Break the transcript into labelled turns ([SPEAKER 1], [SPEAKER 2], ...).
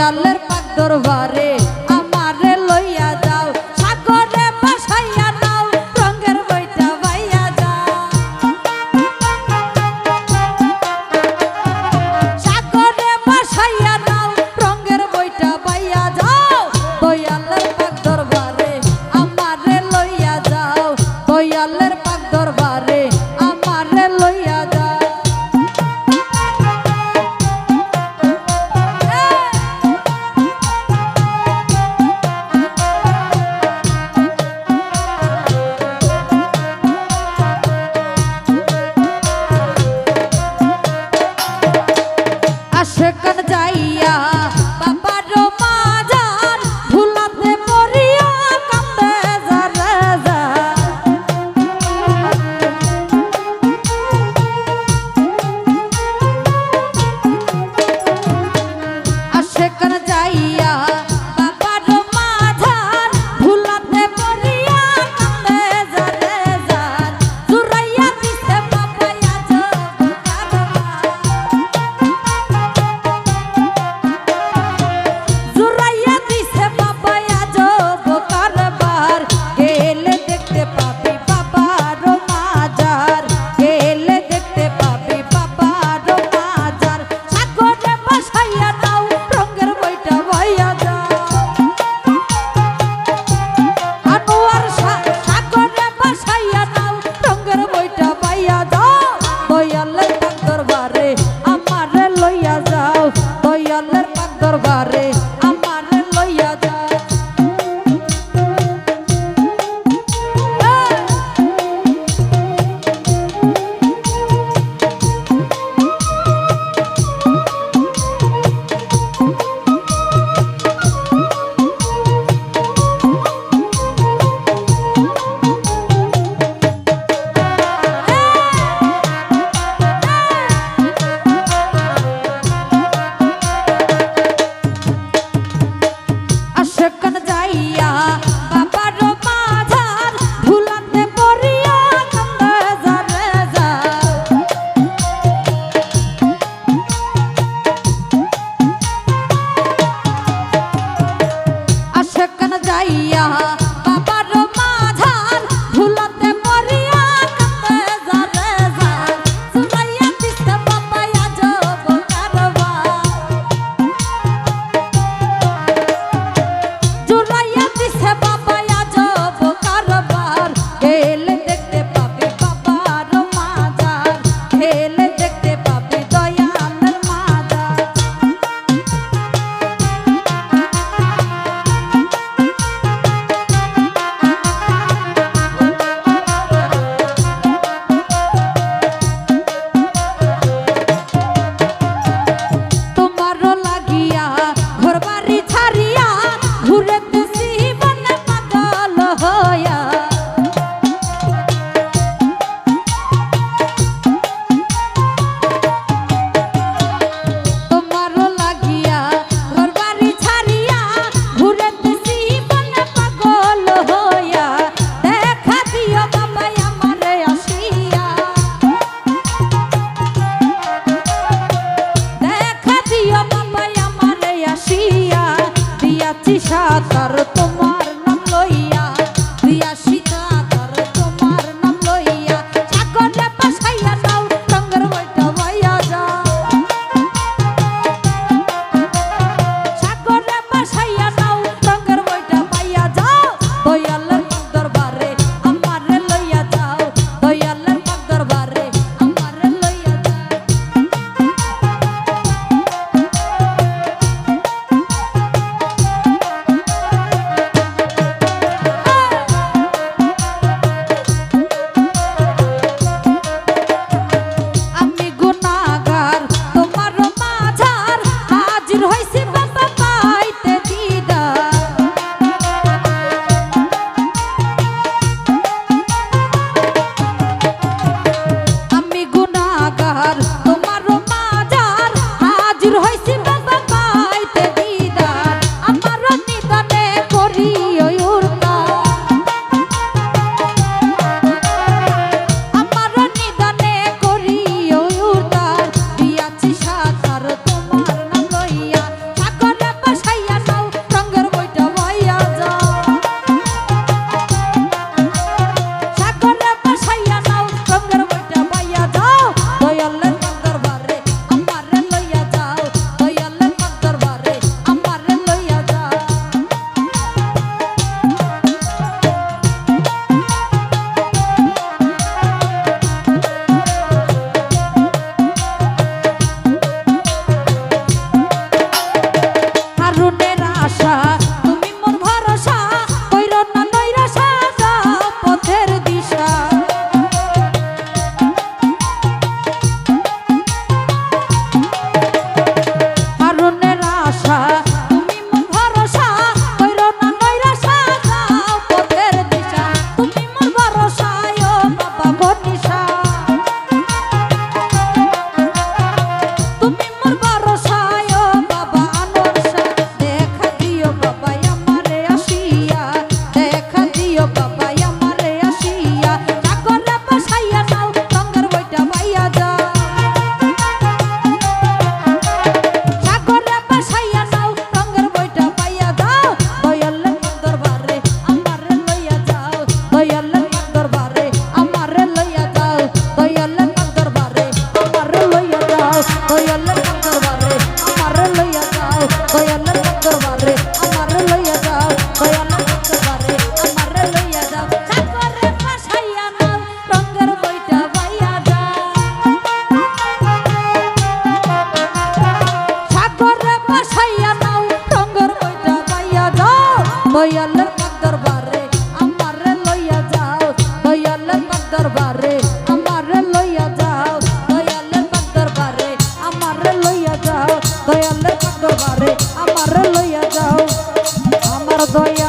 [SPEAKER 1] দয়ালের পাক দরবারে দয়ালের দরবারে আমার লইয়া যাও দয়ালের দরবারে আমার লইয়া যাও দয়ালের দরবারে আমার লইয়া যাও দয়ালের দরবারে আমার লইয়া যাও। আমার দয়া